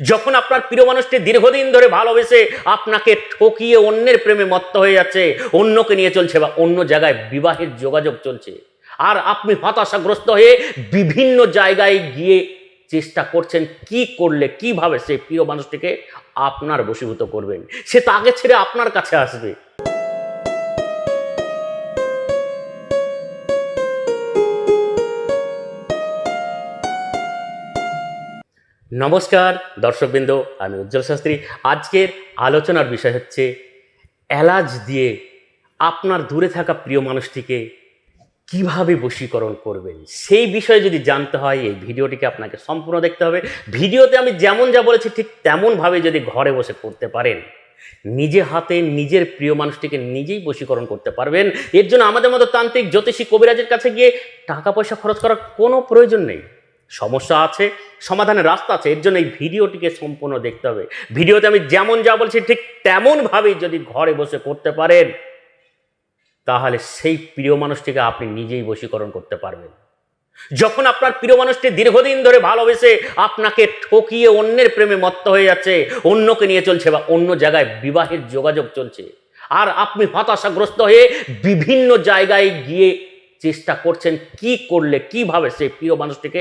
যখন আপনার প্রিয় মানুষটি দীর্ঘদিন ধরে ভালোবেসে আপনাকে ঠকিয়ে অন্যের প্রেমে মত্ত হয়ে যাচ্ছে, অন্যকে নিয়ে চলছে বা অন্য জায়গায় বিবাহের যোগাযোগ চলছে, আর আপনি হতাশাগ্রস্ত হয়ে বিভিন্ন জায়গায় গিয়ে চেষ্টা করছেন কি করলে, কীভাবে সেই প্রিয় মানুষটিকে আপনার বশীভূত করবেন? সে তাকে ছেড়ে আপনার কাছে আসবে। নমস্কার, দর্শকবৃন্দ, আমি উজ্জ্বল শাস্ত্রী। আজকের আলোচনার বিষয় হচ্ছে এলাচ দিয়ে আপনার দূরে থাকা প্রিয় মানুষটিকে কীভাবে বশীকরণ করবেন? সেই বিষয়ে যদি জানতে হয়, এই ভিডিওটিকে আপনাকে সম্পূর্ণ দেখতে হবে। ভিডিওতে আমি যেমন যা বলেছি, ঠিক তেমনভাবে যদি ঘরে বসে করতে পারেন, নিজে হাতে নিজের প্রিয় মানুষটিকে নিজেই বশীকরণ করতে পারবেন। এর জন্য আমাদের মতো তান্ত্রিক, জ্যোতিষী, কবিরাজের কাছে গিয়ে টাকা পয়সা খরচ করার কোনো প্রয়োজন নেই। সমস্যা আছে, সমাধানের রাস্তা আছে, এর জন্য এই ভিডিওটিকে সম্পূর্ণ দেখতে হবে। ভিডিওতে আমি যেমন যা বলছি ঠিক তেমনভাবেই যদি ঘরে বসে করতে পারেন, তাহলে সেই প্রিয় মানুষটিকে আপনি নিজেই বশীকরণ করতে পারবেন। যখন আপনার প্রিয় মানুষটি দীর্ঘদিন ধরে ভালোবেসে আপনাকে ঠকিয়ে অন্যের প্রেমে মত্ত হয়ে যাচ্ছে, অন্যকে নিয়ে চলছে বা অন্য জায়গায় বিবাহের যোগাযোগ চলছে, আর আপনি হতাশাগ্রস্ত হয়ে বিভিন্ন জায়গায় গিয়ে চেষ্টা করছেন কি করলে, কীভাবে সেই প্রিয় মানুষটিকে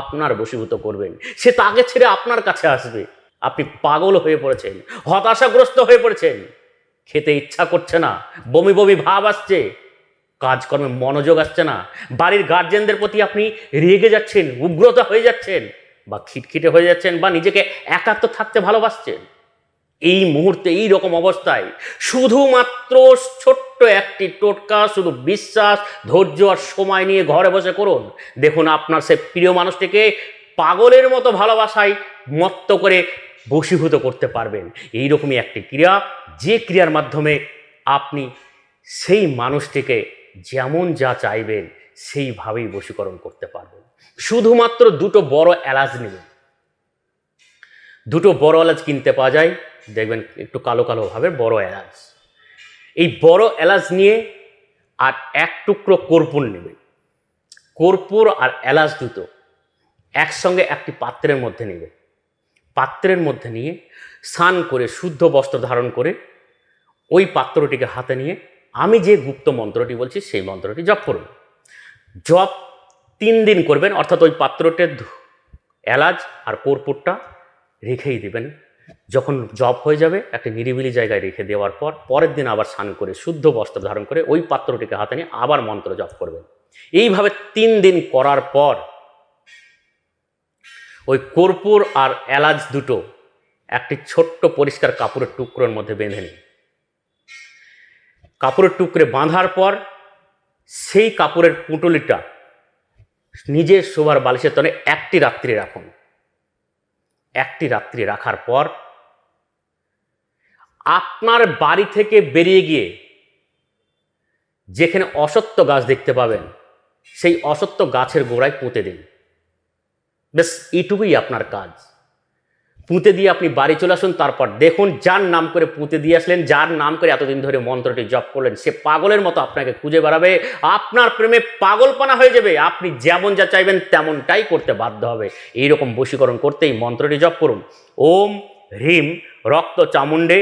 আপনার বশীভূত করবেন? সে তাকে ছেড়ে আপনার কাছে আসবে। আপনি পাগল হয়ে পড়েছেন, হতাশাগ্রস্ত হয়ে পড়েছেন। খেতে ইচ্ছা করছে না, বমি বমি ভাব আসছে, কাজকর্মে মনোযোগ আসছে না, বাড়ির গার্জেনদের প্রতি আপনি রেগে যাচ্ছেন, উগ্রতা হয়ে যাচ্ছেন বা খিটখিটে হয়ে যাচ্ছেন বা নিজেকে একাত্ম থাকতে ভালোবাসছেন। এই মুহূর্তে এই রকম অবস্থায় শুধুমাত্র ছোট্ট একটি টোটকা, শুধু বিশ্বাস, ধৈর্য আর সময় নিয়ে ঘরে বসে করুন। দেখুন আপনার সে প্রিয় মানুষটিকে পাগলের মতো ভালোবাসায় মত্ত করে বশীভূত করতে পারবেন। এইরকমই একটি ক্রিয়া, যে ক্রিয়ার মাধ্যমে আপনি সেই মানুষটিকে যেমন যা চাইবেন, সেইভাবেই বশীকরণ করতে পারবেন। শুধুমাত্র দুটো বড় এলাচ নেবেন দুটো বড় এলাচ কিনতে পাওয়া যায়। দেখবেন একটু কালো কালো ভাবে বড় এলাচ। এই বড় এলাচ নিয়ে আর এক টুকরো কর্পূর নেবেন। কর্পূর আর এলাচ দুটো একসঙ্গে একটি পাত্রের মধ্যে নেবে। পাত্রের মধ্যে নিয়ে স্নান করে, শুদ্ধ বস্ত্র ধারণ করে ওই পাত্রটিকে হাতে নিয়ে আমি যে গুপ্ত মন্ত্রটি বলছি, সেই মন্ত্রটি জপ করুন জপ তিন দিন করবেন, অর্থাৎ ওই পাত্রতে ধু- এলাচ আর কর্পূরটা রেখেই দিবেন। যখন জব হয়ে যাবে, একটা নিরিবিলি জায়গায় রেখে দেওয়ার পর পরের দিন আবার স্নান করে, শুদ্ধ বস্ত্র ধারণ করে ওই পাত্রটিকে হাতে নিয়ে আবার মন্ত্র জপ করবেন। এইভাবে তিন দিন করার পর ওই কর্পূর আর এলাচ দুটো একটি ছোট্ট পরিষ্কার কাপড়ের টুকরোর মধ্যে বেঁধে নিন। কাপড়ের টুকরে বাঁধার পর সেই কাপড়ের পুঁটুলিটা নিজের শোবার বালিশের তলে একটি রাত্রি রাখুন। একটি রাত্রি রাখার পর আপনার বাড়ি থেকে বেরিয়ে গিয়ে যেখানে অসত্য গাছ দেখতে পাবেন, সেই অসত্য গাছের গোড়ায় পুঁতে দিন। বেশ এটুকুই আপনার কাজ। পুঁতে দিয়ে আপনি বাড়ি চলে আসুন, তারপর দেখুন যার নাম করে পুঁতে দিয়ে আসলেন, যার নাম করে এতদিন ধরে মন্ত্রটি জপ করলেন, সে পাগলের মতো আপনাকে খুঁজে বেড়াবে, আপনার প্রেমে পাগলপানা হয়ে যাবে, আপনি যেমন যা চাইবেন তেমনটাই করতে বাধ্য হবে। এইরকম বশীকরণ করতেই মন্ত্রটি জপ করুন। ওম, হ্রিম, রক্ত চামুণ্ডে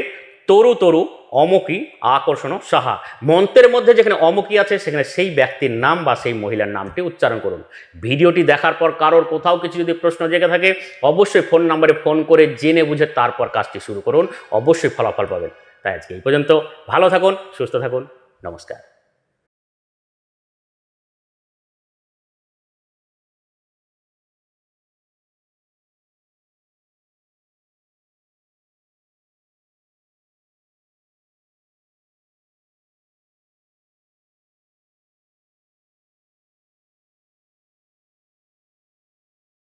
তরু তরু অমুকি আকর্ষণ, সাহা। মন্ত্রের মধ্যে যেখানে অমুকি আছে, সেখানে সেই ব্যক্তির নাম বা সেই মহিলার নামটি উচ্চারণ করুন। ভিডিওটি দেখার পর কারোর কোথাও কিছু যদি প্রশ্ন জেগে থাকে, অবশ্যই ফোন নাম্বারে ফোন করে জেনে বুঝে তারপর কাজটি শুরু করুন। অবশ্যই ফলাফল পাবেন। তাই আজকে এই পর্যন্ত। ভালো থাকুন, সুস্থ থাকুন। নমস্কার।